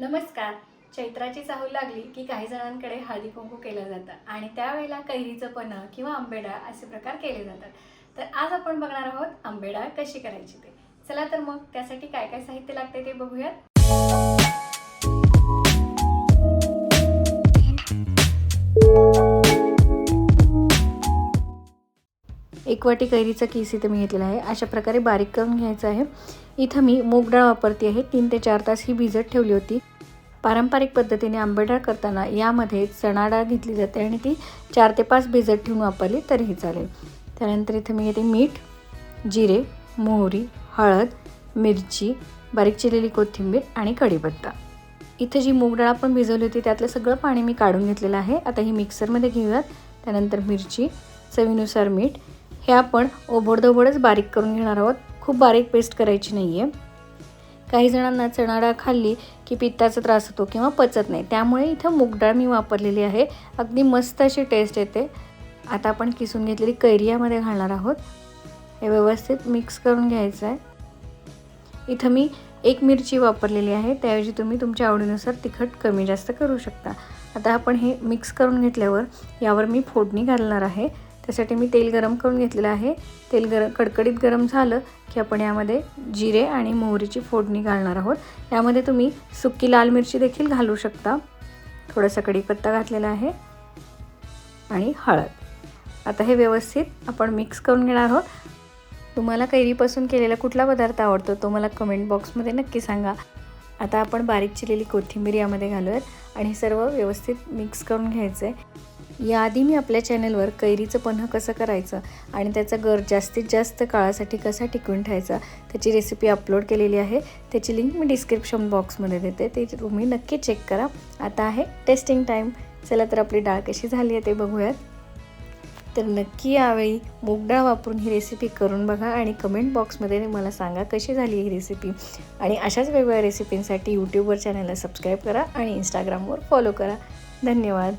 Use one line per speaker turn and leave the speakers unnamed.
नमस्कार. चैत्राची चाहूल लागली की काही जणांकडे हळदी कुंकू केलं जातं आणि त्यावेळेला कैरीचं पन्ह किंवा आंबेडा असे प्रकार केले जातात. तर आज आपण बघणार आहोत आंबेडाळ कशी करायची ते. चला तर मग त्यासाठी काय काय साहित्य लागते ते बघूयात. एक वाटी कैरीचा किस इथं मी घेतलेला आहे. अशा प्रकारे बारीक करून घ्यायचं आहे. इथं मी मूग डाळ वापरते आहे. तीन ते चार तास ही भिजत ठेवली होती. पारंपरिक पद्धतीने आंबेडाळ करताना यामध्ये चणा डाळ घेतली जाते आणि ती चार ते पाच भिजत ठेवून वापरली तरीही चालेल. त्यानंतर इथं मी घेते मीठ जिरे मोहरी हळद मिरची बारीक चिरलेली कोथिंबीर आणि कढीपत्ता. इथं जी मूग डाळ आपण भिजवली होती त्यातलं सगळं पाणी मी काढून घेतलेलं आहे. आता ही मिक्सरमध्ये घेऊयात. त्यानंतर मिरची चवीनुसार मीठ हे आपण ओबडधोबडच बारीक करून घेणार आहोत. खूप बारीक पेस्ट करायची नाही आहे काही जणांना चणाडा खाल्ली की पित्ताचा त्रास होतो किंवा पचत नाही. त्यामुळे इथं मूग डाळ मी वापरलेली आहे. अगदी मस्त अशी टेस्ट येते. आता आपण किसून घेतलेली कैरियामध्ये घालणार आहोत. हे व्यवस्थित मिक्स करून घ्यायचं आहे इथं मी एक मिरची वापरलेली आहे. त्याऐवजी तुम्ही तुमच्या आवडीनुसार तिखट कमी जास्त करू शकता. आता आपण हे मिक्स करून घेतल्यावर यावर मी फोडणी घालणार आहे. त्यासाठी मी तेल गरम करून घेतलेलं आहे. तेल गरम कडकडीत गरम झालं की आपण यामध्ये जिरे आणि मोहरीची फोडणी घालणार आहोत. यामध्ये तुम्ही सुकी लाल मिरची देखील घालू शकता. थोडासा कढीपत्ता घातलेला आहे आणि हळद. आता हे व्यवस्थित आपण मिक्स करून घेणार आहोत. तुम्हाला कैरीपासून केलेला कुठला पदार्थ आवडतो तो मला कमेंट बॉक्समध्ये नक्की सांगा. आता आपण बारीक चिरलेली कोथिंबीर यामध्ये घालूयात आणि हे सर्व व्यवस्थित मिक्स करून घ्यायचं आहे याआधी मी आपल्या चॅनलवर कैरीचं पन्ह कसं करायचं आणि त्याचा गर जास्तीत जास्त काळासाठी कसा टिकवून ठेवायचा त्याची रेसिपी अपलोड केलेली आहे. त्याची लिंक मी डिस्क्रिप्शन बॉक्समध्ये देते. ते तुम्ही नक्की चेक करा. आता आहे टेस्टिंग टाईम चला तर आपली डाळ कशी झाली आहे ते बघूयात. तर नक्की यावेळी मूगडाळ वापरून ही रेसिपी करून बघा आणि कमेंट बॉक्समध्ये मला सांगा कशी झाली ही रेसिपी आणि अशाच वेगवेगळ्या रेसिपींसाठी यूट्यूबवर चॅनलला सबस्क्राईब करा आणि इंस्टाग्रामवर फॉलो करा. धन्यवाद.